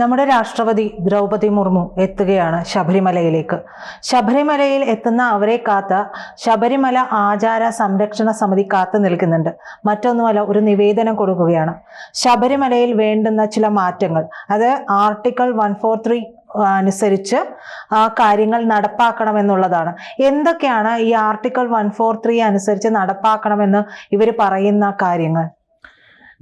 നമ്മുടെ രാഷ്ട്രപതി ദ്രൗപതി മുർമു എത്തുകയാണ് ശബരിമലയിലേക്ക്. ശബരിമലയിൽ എത്തുന്ന അവരെ കാത്ത ശബരിമല ആചാര സംരക്ഷണ സമിതി കാത്തു നിൽക്കുന്നുണ്ട്. മറ്റൊന്നുമല്ല ഒരു നിവേദനം കൊടുക്കുകയാണ്. ശബരിമലയിൽ വേണ്ടുന്ന ചില മാറ്റങ്ങൾ. അത് ആർട്ടിക്കിൾ വൺ ഫോർ ത്രീ അനുസരിച്ച് ആ കാര്യങ്ങൾ നടപ്പാക്കണമെന്നുള്ളതാണ്. എന്തൊക്കെയാണ് ഈ ആർട്ടിക്കിൾ വൺ ഫോർ ത്രീ അനുസരിച്ച് നടപ്പാക്കണമെന്ന് ഇവർ പറയുന്ന കാര്യങ്ങൾ?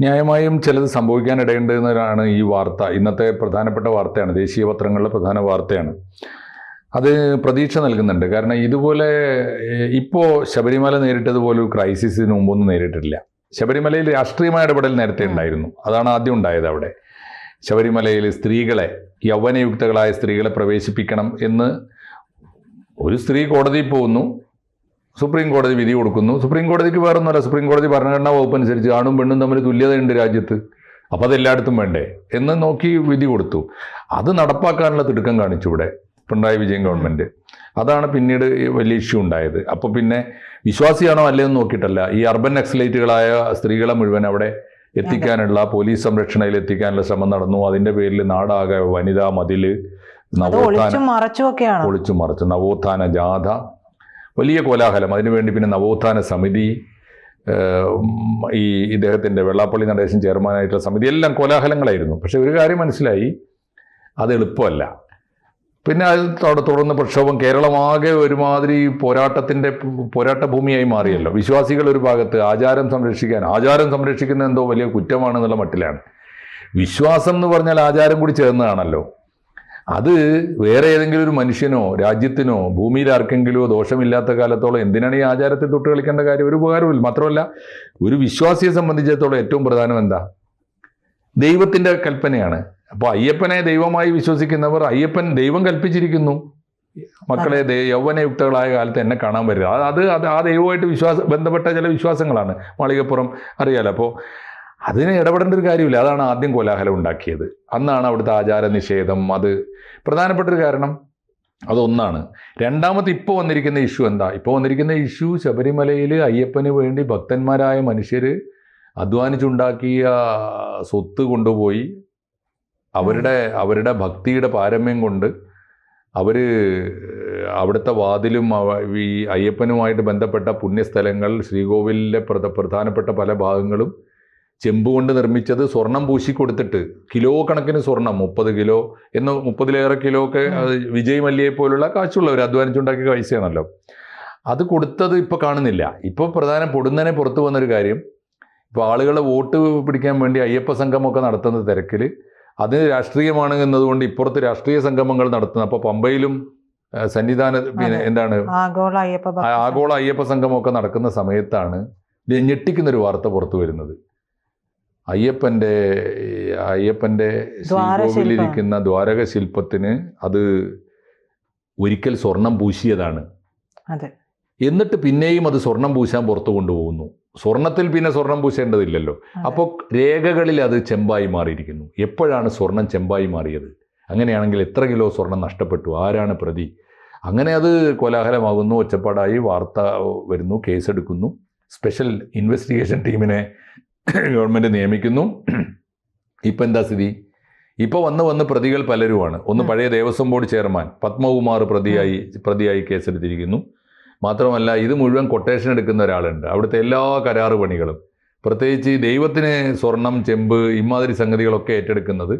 ന്യായമായും ചിലത് സംഭവിക്കാനിടയുണ്ടെന്നതാണ് ഈ വാർത്ത. ഇന്നത്തെ പ്രധാനപ്പെട്ട വാർത്തയാണ്. ദേശീയ പത്രങ്ങളിലെ പ്രധാന വാർത്തയാണ്. അത് പ്രതീക്ഷ നൽകുന്നുണ്ട്. കാരണം ഇതുപോലെ ഇപ്പോൾ ശബരിമല നേരിട്ടതുപോലെ ഒരു ക്രൈസിസിന് മുമ്പൊന്നും നേരിട്ടിട്ടില്ല. ശബരിമലയിൽ രാഷ്ട്രീയമായ ഇടപെടൽ നേരത്തെ ഉണ്ടായിരുന്നു. അതാണ് ആദ്യം ഉണ്ടായത് അവിടെ. ശബരിമലയിൽ സ്ത്രീകളെ യൗവനയുക്തകളായ സ്ത്രീകളെ പ്രവേശിപ്പിക്കണം എന്ന് ഒരു സ്ത്രീ കോടതിയിൽ പോകുന്നു. സുപ്രീം കോടതി വിധി കൊടുക്കുന്നു. സുപ്രീം കോടതിക്ക് വേറെ ഒന്നുമല്ല സുപ്രീം കോടതി ഭരണഘടനാ വകുപ്പ് അനുസരിച്ച് ആണും പെണ്ണും തമ്മിൽ തുല്യതയുണ്ട് രാജ്യത്ത്. അപ്പോൾ അതെല്ലായിടത്തും വേണ്ടേ? എന്ന് നോക്കി വിധി കൊടുത്തു. അത് നടപ്പാക്കാനുള്ള തിടുക്കം കാണിച്ചു ഇവിടെ പിണറായി വിജയൻ ഗവൺമെന്റ് അതാണ് പിന്നീട് വലിയ ഇഷ്യൂ ഉണ്ടായത്. അപ്പോൾ പിന്നെ വിശ്വാസിയാണോ അല്ലയെന്ന് നോക്കിയിട്ടല്ല. ഈ അർബൻ നക്സലൈറ്റുകളായ സ്ത്രീകളെ മുഴുവൻ അവിടെ എത്തിക്കാനുള്ള പോലീസ് സംരക്ഷണയിൽ എത്തിക്കാനുള്ള ശ്രമം നടന്നു. അതിന്റെ പേരിൽ നാടാകെ വനിതാ മതിൽ നവോത്ഥാന ഒളിച്ചു മറിച്ച്. നവോത്ഥാന ജാഥ വലിയ കോലാഹലം. അതിനുവേണ്ടി പിന്നെ നവോത്ഥാന സമിതി ഈ ഇദ്ദേഹത്തിന്റെ വെള്ളാപ്പള്ളി നടേശൻ ചെയർമാനായിട്ടുള്ള സമിതി എല്ലാം കോലാഹലങ്ങളായിരുന്നു. പക്ഷേ ഒരു കാര്യം മനസ്സിലായി അത് എളുപ്പമല്ല. പിന്നെ അത് അവിടെ തുടർന്ന് പ്രക്ഷോഭം കേരളമാകെ ഒരുമാതിരി പോരാട്ടത്തിന്റെ പോരാട്ട ഭൂമിയായി മാറിയല്ലോ. വിശ്വാസികൾ ഒരു ഭാഗത്ത് ആചാരം സംരക്ഷിക്കാൻ ആചാരം സംരക്ഷിക്കുന്ന എന്തോ വലിയ കുറ്റമാണെന്നുള്ള മട്ടിലാണ്. വിശ്വാസം എന്ന് പറഞ്ഞാൽ ആചാരം കൂടി ചേർന്നതാണല്ലോ. അത് വേറെ ഏതെങ്കിലും ഒരു മനുഷ്യനോ രാജ്യത്തിനോ ഭൂമിയിൽ ആർക്കെങ്കിലോ ദോഷമില്ലാത്ത കാലത്തോളം എന്തിനാണ് ഈ ആചാരത്തെ തൊട്ട് കളിക്കേണ്ട കാര്യം? ഒരു ഉപകാരമില്ല മാത്രമല്ല ഒരു വിശ്വാസിയെ സംബന്ധിച്ചിടത്തോളം ഏറ്റവും പ്രധാനം എന്താ? ദൈവത്തിന്റെ കൽപ്പനയാണ്. അപ്പോൾ അയ്യപ്പനെ ദൈവമായി വിശ്വസിക്കുന്നവർ അയ്യപ്പൻ ദൈവം കൽപ്പിച്ചിരിക്കുന്നു. മക്കളെ യൗവനയുക്തകളായ കാലത്ത് എന്നെ കാണാൻ അത് അത് അത് ആ ദൈവമായിട്ട് വിശ്വാസ ബന്ധപ്പെട്ട ചില വിശ്വാസങ്ങളാണ്. മാളികപ്പുറം അറിയാലോ. അപ്പോൾ അതിന് ഇടപെടേണ്ട ഒരു കാര്യമില്ല. അതാണ് ആദ്യം കോലാഹലം ഉണ്ടാക്കിയത്. അന്നാണ് അവിടുത്തെ ആചാര നിഷേധം അത് പ്രധാനപ്പെട്ട ഒരു കാരണം. അതൊന്നാണ്. രണ്ടാമത്തെ ഇപ്പോൾ വന്നിരിക്കുന്ന ഇഷ്യൂ എന്താ? ഇപ്പോൾ വന്നിരിക്കുന്ന ഇഷ്യൂ ശബരിമലയിൽ അയ്യപ്പന് വേണ്ടി ഭക്തന്മാരായ മനുഷ്യർ അധ്വാനിച്ചുണ്ടാക്കിയ സ്വത്ത് കൊണ്ടുപോയി അവരുടെ അവരുടെ ഭക്തിയുടെ പാരമ്യം കൊണ്ട് അവർ അവിടുത്തെ വാതിലും ഈ അയ്യപ്പനുമായിട്ട് ബന്ധപ്പെട്ട പുണ്യസ്ഥലങ്ങൾ ശ്രീകോവിലിലെ പ്രധ പ്രധാനപ്പെട്ട പല ഭാഗങ്ങളും ചെമ്പ് കൊണ്ട് നിർമ്മിച്ചത് സ്വർണം പൂശി കൊടുത്തിട്ട്. കിലോ കണക്കിന് സ്വർണം മുപ്പത് കിലോ എന്ന് മുപ്പതിലേറെ കിലോ ഒക്കെ വിജയ് മല്യയെ പോലുള്ള കാശുള്ളവർ അധ്വാനിച്ചുണ്ടാക്കിയ പൈസയാണല്ലോ. അത് കൊടുത്തത് ഇപ്പോൾ കാണുന്നില്ല. ഇപ്പോൾ പ്രധാനം പൊടുന്നനെ പുറത്തു വന്നൊരു കാര്യം. ഇപ്പോൾ ആളുകളെ വോട്ട് പിടിക്കാൻ വേണ്ടി അയ്യപ്പ സംഗമമൊക്കെ നടത്തുന്ന തിരക്കിൽ അത് രാഷ്ട്രീയമാണ് എന്നതുകൊണ്ട് ഇപ്പുറത്ത് രാഷ്ട്രീയ സംഗമങ്ങൾ നടത്തുന്നത് അപ്പോൾ പമ്പയിലും സന്നിധാന പിന്നെ എന്താണ്? ആഗോള അയ്യപ്പ ആഗോള അയ്യപ്പ സംഗമമൊക്കെ നടക്കുന്ന സമയത്താണ് ഞെട്ടിക്കുന്നൊരു വാർത്ത പുറത്തു വരുന്നത്. അയ്യപ്പന്റെ അയ്യപ്പന്റെ. ശ്രീകോവിലിരിക്കുന്ന ദ്വാരക ശില്പത്തിന് അത് ഒരിക്കൽ സ്വർണം പൂശിയതാണ്. എന്നിട്ട് പിന്നെയും അത് സ്വർണം പൂശാൻ പുറത്തു കൊണ്ടുപോകുന്നു. സ്വർണത്തിൽ പിന്നെ സ്വർണം പൂശേണ്ടതില്ലല്ലോ. അപ്പോൾ രേഖകളിൽ അത് ചെമ്പായി മാറിയിരിക്കുന്നു. എപ്പോഴാണ് സ്വർണം ചെമ്പായി മാറിയത്? അങ്ങനെയാണെങ്കിൽ എത്ര കിലോ സ്വർണം നഷ്ടപ്പെട്ടു? ആരാണ് പ്രതി? അങ്ങനെ അത് കോലാഹലമാകുന്നു. ഒച്ചപ്പാടായി വാർത്ത വരുന്നു കേസെടുക്കുന്നു. സ്പെഷ്യൽ ഇൻവെസ്റ്റിഗേഷൻ ടീമിനെ ഗവൺമെന്റ് നിയമിക്കുന്നു. ഇപ്പം എന്താ സ്ഥിതി? ഇപ്പോൾ വന്ന് വന്ന് പ്രതികൾ പലരുമാണ്. ഒന്ന് പഴയ ദേവസ്വം ബോർഡ് ചെയർമാൻ പത്മകുമാർ പ്രതിയായി പ്രതിയായി കേസെടുത്തിരിക്കുന്നു. മാത്രമല്ല ഇത് മുഴുവൻ കൊട്ടേഷൻ എടുക്കുന്ന ഒരാളുണ്ട്. അവിടുത്തെ എല്ലാ കരാറ് പണികളും. പ്രത്യേകിച്ച് ദൈവത്തിന് സ്വർണം ചെമ്പ് ഇമാതിരി സംഗതികളൊക്കെ ഏറ്റെടുക്കുന്നത്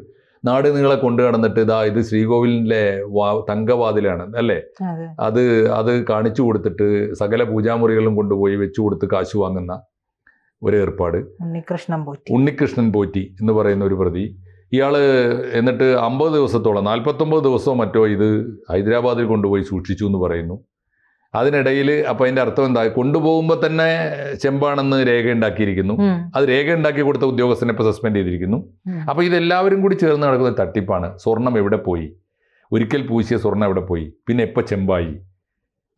നാട് നിങ്ങളെ കൊണ്ടു നടന്നിട്ട് ഇതാ ഇത് ശ്രീകോവിലിന്റെ വാ തങ്കവാതിലാണ് അല്ലേ? അത്. അത് കാണിച്ചു കൊടുത്തിട്ട് സകല പൂജാമുറികളും കൊണ്ടുപോയി വെച്ചു കൊടുത്ത് കാശ് വാങ്ങുന്ന ഒരു ഏർപ്പാട്. ഉണ്ണികൃഷ്ണൻ പോറ്റി. ഉണ്ണികൃഷ്ണൻ പോറ്റി എന്ന് പറയുന്ന ഒരു പ്രതി. ഇയാൾ എന്നിട്ട് അമ്പത് ദിവസത്തോളം നാൽപ്പത്തൊമ്പത് ദിവസമോ മറ്റോ ഇത് ഹൈദരാബാദിൽ കൊണ്ടുപോയി സൂക്ഷിച്ചു എന്ന് പറയുന്നു. അതിനിടയിൽ അപ്പോൾ അതിന്റെ അർത്ഥം എന്താ? കൊണ്ടുപോകുമ്പോൾ തന്നെ ചെമ്പാണെന്ന് രേഖ ഉണ്ടാക്കിയിരിക്കുന്നു. അത് രേഖ ഉണ്ടാക്കി കൊടുത്ത ഉദ്യോഗസ്ഥനെ ഇപ്പോൾ സസ്പെൻഡ് ചെയ്തിരിക്കുന്നു. അപ്പോൾ ഇതെല്ലാവരും കൂടി ചേർന്ന് നടക്കുന്ന തട്ടിപ്പാണ്. സ്വർണം എവിടെ പോയി? ഒരിക്കൽ പൂശിയ സ്വർണം എവിടെ പോയി? പിന്നെ എപ്പോൾ ചെമ്പായി?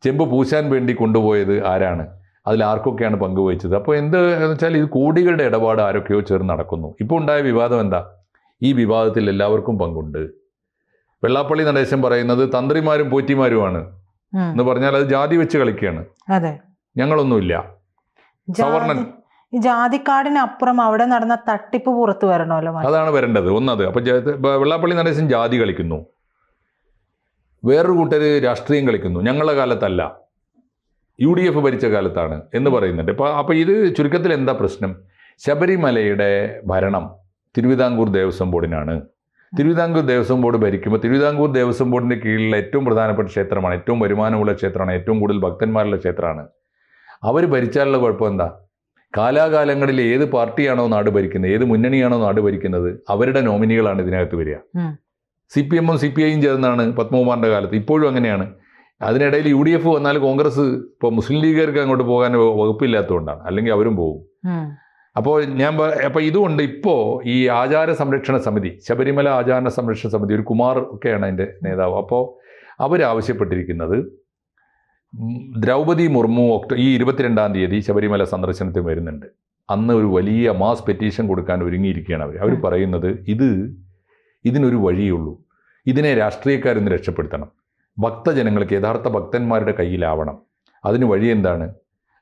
ചെമ്പ് പൂശാൻ വേണ്ടി കൊണ്ടുപോയത് ആരാണ്? അതിൽ ആർക്കൊക്കെയാണ് പങ്കുവഹിച്ചത്? അപ്പോൾ എന്ത് എന്ന് വെച്ചാൽ ഇത് കോടികളുടെ ഇടപാട് ആരൊക്കെയോ ചേർന്ന് നടക്കുന്നു. ഇപ്പോൾ ഉണ്ടായ വിവാദം എന്താ? ഈ വിവാദത്തിൽ എല്ലാവർക്കും പങ്കുണ്ട്. വെള്ളാപ്പള്ളി നടേശൻ പറയുന്നത് തന്ത്രിമാരും പോറ്റിമാരുമാണ്. എന്ന് പറഞ്ഞാൽ അത് ജാതി വെച്ച് കളിക്കുകയാണ്. അതെ. ഞങ്ങളൊന്നുമില്ല. സവർണൻ. ഈ ജാതിക്കാടിനപ്പുറം അവിടെ നടന്ന തട്ടിപ്പ് പുറത്തു വരണമല്ലോ. അതാണ് വരേണ്ടത്. ഒന്നത്. അപ്പൊ വെള്ളാപ്പള്ളി നടേശൻ ജാതി കളിക്കുന്നു. വേറൊരു കൂട്ടര് രാഷ്ട്രീയം കളിക്കുന്നു. ഞങ്ങളുടെ കാലത്തല്ല. യു ഡി എഫ് ഭരിച്ച കാലത്താണ് എന്ന് പറയുന്നുണ്ട്. ഇപ്പോൾ അപ്പോൾ ഇത് ചുരുക്കത്തിൽ എന്താ പ്രശ്നം? ശബരിമലയുടെ ഭരണം തിരുവിതാംകൂർ ദേവസ്വം ബോർഡിനാണ്. തിരുവിതാംകൂർ ദേവസ്വം ബോർഡ് ഭരിക്കുമ്പോൾ തിരുവിതാംകൂർ ദേവസ്വം ബോർഡിന്റെ കീഴിലുള്ള ഏറ്റവും പ്രധാനപ്പെട്ട ക്ഷേത്രമാണ് ഏറ്റവും വരുമാനമുള്ള ക്ഷേത്രമാണ് ഏറ്റവും കൂടുതൽ ഭക്തന്മാരുള്ള ക്ഷേത്രമാണ്. അവർ ഭരിച്ചാലുള്ള കുഴപ്പം എന്താ? കാലാകാലങ്ങളിൽ ഏത് പാർട്ടിയാണോ നാട് ഭരിക്കുന്നത് ഏത് മുന്നണിയാണോ നാട് ഭരിക്കുന്നത് അവരുടെ നോമിനികളാണ് ഇതിനകത്ത് വരിക. സി പി എമ്മും സി പി ഐയും ചേർന്നാണ് പത്മകുമാറിന്റെ കാലത്ത്. ഇപ്പോഴും അങ്ങനെയാണ്. അതിനിടയിൽ യു ഡി എഫ് വന്നാൽ കോൺഗ്രസ് ഇപ്പോൾ മുസ്ലിം ലീഗുകാർക്ക് അങ്ങോട്ട് പോകാൻ വകുപ്പില്ലാത്തതുകൊണ്ടാണ് അല്ലെങ്കിൽ അവരും പോകും. അപ്പോൾ ഞാൻ അപ്പോൾ ഇതുകൊണ്ട് ഇപ്പോൾ ഈ ആചാര സംരക്ഷണ സമിതി ശബരിമല ആചാര സംരക്ഷണ സമിതി ഒരു കുമാർ ഒക്കെയാണ് അതിന്റെ നേതാവ്. അപ്പോൾ അവരാവശ്യപ്പെട്ടിരിക്കുന്നത് ദ്രൗപതി മുർമു ഒക്ടോ ഈ ഇരുപത്തിരണ്ടാം തീയതി ശബരിമല സന്ദർശനത്തിൽ വരുന്നുണ്ട്. അന്ന് ഒരു വലിയ മാസ് പെറ്റീഷൻ കൊടുക്കാൻ ഒരുങ്ങിയിരിക്കുകയാണ് അവർ. അവർ പറയുന്നത് ഇത് ഇതിനൊരു വഴിയുള്ളൂ ഇതിനെ രാഷ്ട്രീയക്കാരിന്ന് രക്ഷപ്പെടുത്തണം. ഭക്തജനങ്ങൾക്ക് യഥാർത്ഥ ഭക്തന്മാരുടെ കയ്യിലാവണം. അതിന് വഴി എന്താണ്?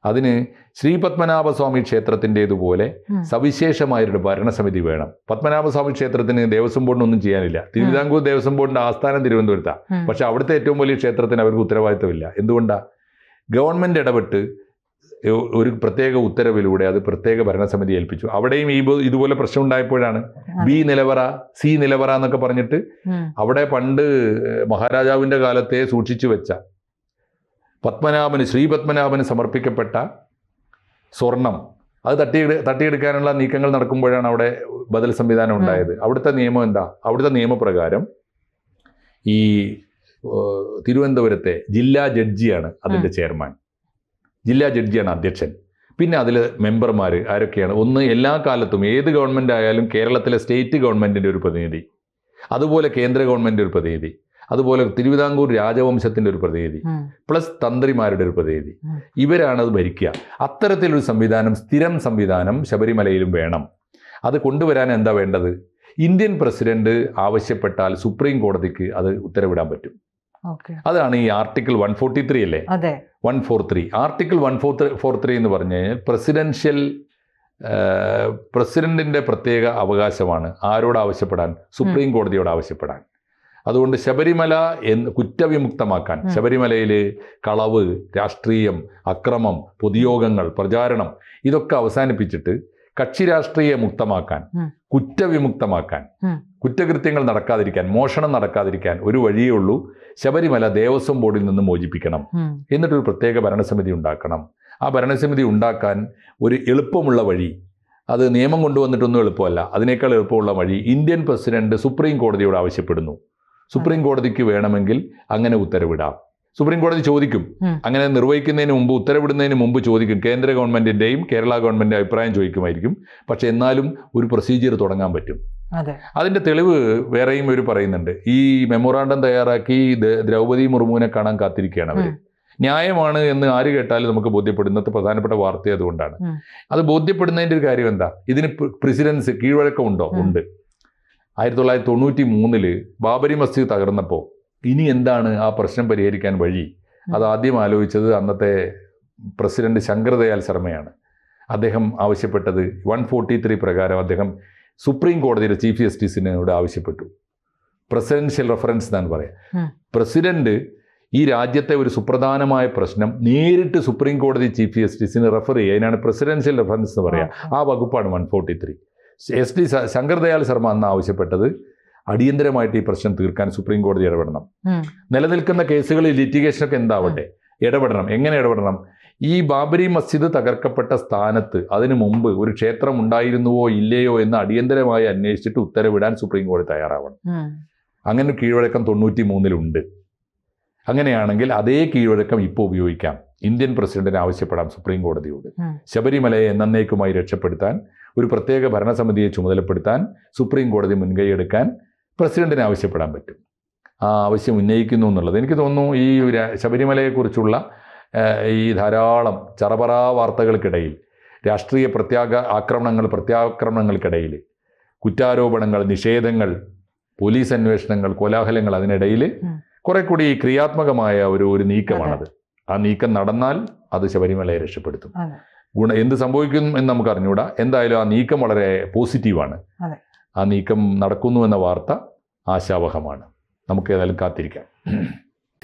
അതിന് ശ്രീ പത്മനാഭസ്വാമി ക്ഷേത്രത്തിന്റേതുപോലെ. സവിശേഷമായൊരു ഭരണസമിതി വേണം. പത്മനാഭസ്വാമി ക്ഷേത്രത്തിന് ദേവസ്വം ബോർഡിനൊന്നും ചെയ്യാനില്ല. തിരുവിതാംകൂർ ദേവസ്വം ബോർഡിന്റെ ആസ്ഥാനം തിരുവനന്തപുരത്താണ് പക്ഷേ അവിടുത്തെ ഏറ്റവും വലിയ ക്ഷേത്രത്തിന് അവർക്ക് ഉത്തരവാദിത്തമില്ല എന്തുകൊണ്ടാണ് ഗവൺമെന്റ് ഇടപെട്ട് ഒരു പ്രത്യേക ഉത്തരവിലൂടെ അത് പ്രത്യേക ഭരണസമിതി ഏൽപ്പിച്ചു. അവിടെയും ഈ ഇതുപോലെ പ്രശ്നം ഉണ്ടായപ്പോഴാണ് ബി നിലവറ സി നിലവറ എന്നൊക്കെ പറഞ്ഞിട്ട് അവിടെ പണ്ട് മഹാരാജാവിന്റെ കാലത്തെ സൂക്ഷിച്ചു വെച്ച പത്മനാഭന് ശ്രീ പത്മനാഭന് സമർപ്പിക്കപ്പെട്ട സ്വർണം. അത് തട്ടി തട്ടിയെടുക്കാനുള്ള നീക്കങ്ങൾ നടക്കുമ്പോഴാണ് അവിടെ ബദൽ സംവിധാനം ഉണ്ടായത്. അവിടുത്തെ നിയമം എന്താ? അവിടുത്തെ നിയമപ്രകാരം ഈ തിരുവനന്തപുരത്തെ ജില്ലാ ജഡ്ജിയാണ് അതിന്റെ ചെയർമാൻ. ജില്ലാ ജഡ്ജിയാണ് അധ്യക്ഷൻ. പിന്നെ അതിൽ മെമ്പർമാർ ആരൊക്കെയാണ്? ഒന്ന് എല്ലാ കാലത്തും ഏത് ഗവൺമെന്റ് ആയാലും കേരളത്തിലെ സ്റ്റേറ്റ് ഗവൺമെന്റിന്റെ ഒരു പ്രതിനിധി. അതുപോലെ കേന്ദ്ര ഗവൺമെന്റ് ഒരു പ്രതിനിധി. അതുപോലെ തിരുവിതാംകൂർ രാജവംശത്തിന്റെ ഒരു പ്രതിനിധി. പ്ലസ് തന്ത്രിമാരുടെ ഒരു പ്രതിനിധി. ഇവരാണ് അത് ഭരിക്കുക. അത്തരത്തിലൊരു സംവിധാനം സ്ഥിരം സംവിധാനം ശബരിമലയിലും വേണം. അത് കൊണ്ടുവരാൻ എന്താ വേണ്ടത്? ഇന്ത്യൻ പ്രസിഡന്റ് ആവശ്യപ്പെട്ടാൽ സുപ്രീം കോടതിക്ക് അത് ഉത്തരവിടാൻ പറ്റും. അതാണ് ഈ ആർട്ടിക്കിൾ വൺ ഫോർട്ടി ത്രീ അല്ലേ? One four three. Article one four four three എന്ന് പറഞ്ഞു കഴിഞ്ഞാൽ പ്രസിഡൻഷ്യൽ പ്രസിഡന്റിന്റെ പ്രത്യേക അവകാശമാണ് ആരോട് ആവശ്യപ്പെടാൻ? സുപ്രീം കോടതിയോട് ആവശ്യപ്പെടാൻ. അതുകൊണ്ട് ശബരിമല എന്ന് കുറ്റവിമുക്തമാക്കാൻ. ശബരിമലയിൽ കളവ് രാഷ്ട്രീയം അക്രമം പൊതുയോഗങ്ങൾ പ്രചാരണം ഇതൊക്കെ അവസാനിപ്പിച്ചിട്ട് കക്ഷി രാഷ്ട്രീയ മുക്തമാക്കാൻ കുറ്റവിമുക്തമാക്കാൻ. കുറ്റകൃത്യങ്ങൾ നടക്കാതിരിക്കാൻ മോഷണം നടക്കാതിരിക്കാൻ ഒരു വഴിയേ ഉള്ളൂ. ശബരിമല ദേവസ്വം ബോർഡിൽ നിന്ന് മോചിപ്പിക്കണം. എന്നിട്ടൊരു പ്രത്യേക ഭരണസമിതി ഉണ്ടാക്കണം. ആ ഭരണസമിതി ഉണ്ടാക്കാൻ ഒരു എളുപ്പമുള്ള വഴി അത് നിയമം കൊണ്ടുവന്നിട്ടൊന്നും എളുപ്പമല്ല. അതിനേക്കാൾ എളുപ്പമുള്ള വഴി ഇന്ത്യൻ പ്രസിഡന്റ് സുപ്രീം കോടതിയോട് ആവശ്യപ്പെടുന്നു. സുപ്രീം കോടതിക്ക് വേണമെങ്കിൽ അങ്ങനെ ഉത്തരവിടാം. സുപ്രീം കോടതി ചോദിക്കും. അങ്ങനെ നിർവഹിക്കുന്നതിന് മുമ്പ് ഉത്തരവിടുന്നതിന് മുമ്പ് ചോദിക്കും. കേന്ദ്ര ഗവൺമെന്റിന്റെയും കേരള ഗവൺമെന്റിന്റെ അഭിപ്രായം ചോദിക്കുമായിരിക്കും. പക്ഷെ എന്നാലും ഒരു പ്രൊസീജിയർ തുടങ്ങാൻ പറ്റും. അതിന്റെ തെളിവ് വേറെയും ഇവർ പറയുന്നുണ്ട്. ഈ മെമ്മോറാണ്ടം തയ്യാറാക്കി ദ്രൗപതി ദ്രൗപദി മുർമുവിനെ കാണാൻ കാത്തിരിക്കുകയാണ് അവർ. ന്യായമാണ് എന്ന് ആര് കേട്ടാലും നമുക്ക് ബോധ്യപ്പെടുന്നത് പ്രധാനപ്പെട്ട വാർത്ത അതുകൊണ്ടാണ്. അത് ബോധ്യപ്പെടുന്നതിന്റെ ഒരു കാര്യം എന്താ? ഇതിന് പ്രസിഡൻസ് കീഴ്വഴക്കം ഉണ്ടോ ഉണ്ട്. ആയിരത്തി തൊള്ളായിരത്തി തൊണ്ണൂറ്റി മൂന്നിൽ ബാബരി മസ്ജിദ് തകർന്നപ്പോൾ ഇനി എന്താണ് ആ പ്രശ്നം പരിഹരിക്കാൻ വഴി? അത് ആദ്യം ആലോചിച്ചത് അന്നത്തെ പ്രസിഡന്റ് ശങ്കർദയാൽ ശർമ്മയാണ്. അദ്ദേഹം ആവശ്യപ്പെട്ടത് വൺ ഫോർട്ടി ത്രീ പ്രകാരം അദ്ദേഹം സുപ്രീം കോടതിയുടെ ചീഫ് ജസ്റ്റിസിനോട് ആവശ്യപ്പെട്ടു. പ്രസിഡൻഷ്യൽ റെഫറൻസ് എന്നാണ് പറയാം. പ്രസിഡന്റ് ഈ രാജ്യത്തെ ഒരു സുപ്രധാനമായ പ്രശ്നം നേരിട്ട് സുപ്രീം കോടതി ചീഫ് ജസ്റ്റിസിന് റെഫർ ചെയ്യുക. അതിനാണ് പ്രസിഡൻഷ്യൽ റെഫറൻസ് എന്ന് പറയുക ആ വകുപ്പാണ് one forty three S D Shankar Dayal Sharma അന്ന് ആവശ്യപ്പെട്ടത് അടിയന്തരമായിട്ട് ഈ പ്രശ്നം തീർക്കാൻ സുപ്രീം കോടതി ഇടപെടണം. നിലനിൽക്കുന്ന കേസുകളിൽ ലിറ്റിഗേഷനൊക്കെ എന്താവട്ടെ? ഇടപെടണം. എങ്ങനെ ഇടപെടണം? ഈ ബാബരി മസ്ജിദ് തകർക്കപ്പെട്ട സ്ഥാനത്ത് അതിനു മുമ്പ് ഒരു ക്ഷേത്രം ഉണ്ടായിരുന്നുവോ ഇല്ലയോ എന്ന് അടിയന്തരമായി അന്വേഷിച്ചിട്ട് ഉത്തരവിടാൻ സുപ്രീം കോടതി തയ്യാറാവണം. അങ്ങനെ കീഴ്വഴക്കം തൊണ്ണൂറ്റി മൂന്നിലുണ്ട് അങ്ങനെയാണെങ്കിൽ അതേ കീഴ്വഴക്കം ഇപ്പോൾ ഉപയോഗിക്കാം. ഇന്ത്യൻ പ്രസിഡന്റിന് ആവശ്യപ്പെടാം സുപ്രീം കോടതിയോട്. ശബരിമലയെ എന്നേക്കുമായി രക്ഷപ്പെടുത്താൻ ഒരു പ്രത്യേക ഭരണസമിതിയെ ചുമതലപ്പെടുത്താൻ സുപ്രീം കോടതി മുൻകൈയെടുക്കാൻ പ്രസിഡന്റിന് ആവശ്യപ്പെടാൻ പറ്റും. ആ ആവശ്യം ഉന്നയിക്കുന്നു എന്നുള്ളത് എനിക്ക് തോന്നുന്നു ഈ ശബരിമലയെക്കുറിച്ചുള്ള ഈ ധാരാളം ചറപറാ വാർത്തകൾക്കിടയിൽ രാഷ്ട്രീയ പ്രത്യാഗ ആക്രമണങ്ങൾ പ്രത്യാക്രമണങ്ങൾക്കിടയിൽ കുറ്റാരോപണങ്ങൾ നിഷേധങ്ങൾ പോലീസ് അന്വേഷണങ്ങൾ കോലാഹലങ്ങൾ അതിനിടയിൽ. കുറെ കൂടി ക്രിയാത്മകമായ ഒരു ഒരു നീക്കമാണത്. ആ നീക്കം നടന്നാൽ അത് ശബരിമലയെ രക്ഷപ്പെടുത്തും. ഗുണ എന്ത് സംഭവിക്കും എന്ന് നമുക്ക് അറിഞ്ഞുകൂടാ എന്തായാലും ആ നീക്കം വളരെ പോസിറ്റീവാണ്. ആ നീക്കം നടക്കുന്നു എന്ന വാർത്ത ആശാവഹമാണ്. നമുക്ക് ഏതായാലും കാത്തിരിക്കാം.